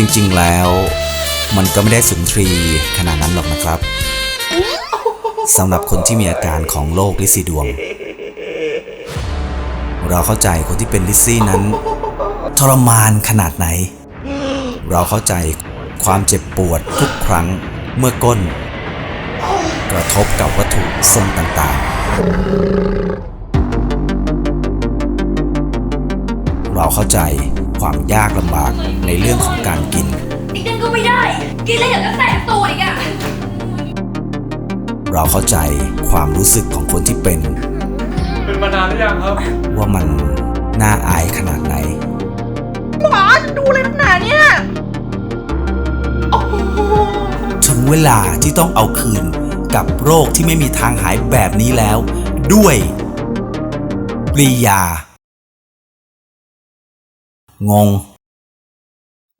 จริงๆแล้ว มันก็ไม่ได้สุนทรีขนาดนั้นหรอกนะครับสำหรับคนที่มีอาการของโรคลิซีดวง เราเข้าใจคนที่เป็นลิซซี่นั้น ทรมานขนาดไหน เราเข้าใจความเจ็บปวดทุกครั้งเมื่อก้น กระทบกับวัตถุทรงต่างๆ เราเข้าใจความยากลำบากในเรื่องของการกิน อีกนึงก็ไม่ได้ กินแล้วอย่างก็แสบตัวอีกอะเราเข้าใจความรู้สึกของคนที่เป็น เป็นมานานหรือยังครับ ว่ามันน่าอายขนาดไหนหมอจะดูเลยนักหนาเนี่ยโอ้โหถึงเวลาที่ต้องเอาคืนกับโรคที่ไม่มีทางหายแบบนี้แล้ว ด้วยปรียา งง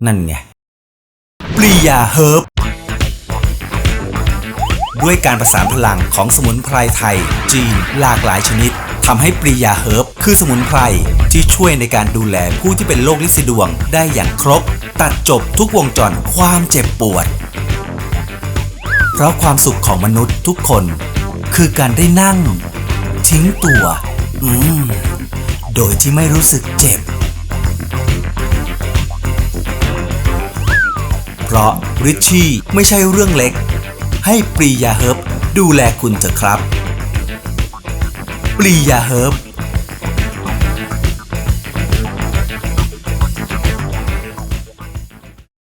นั่นไงปรียาเฮิร์บด้วยการประสานพลังของสมุนไพรไทย จีนหลากหลายชนิดทำให้ปรียาเฮิร์บคือสมุนไพรที่ช่วยในการดูแลผู้ที่เป็นโรคลินสีดวงได้อย่างครบ ตัดจบทุกวงจรความเจ็บปวด เพราะความสุขของมนุษย์ทุกคน คือการได้นั่ง ทิ้งตัว อืม โดยที่ไม่รู้สึกเจ็บ ราะริชชี่ไม่ใช่เรื่องเล็ก ให้ปรียาเฮิร์บดูแลคุณเถอะครับ ปรียาเฮิร์บ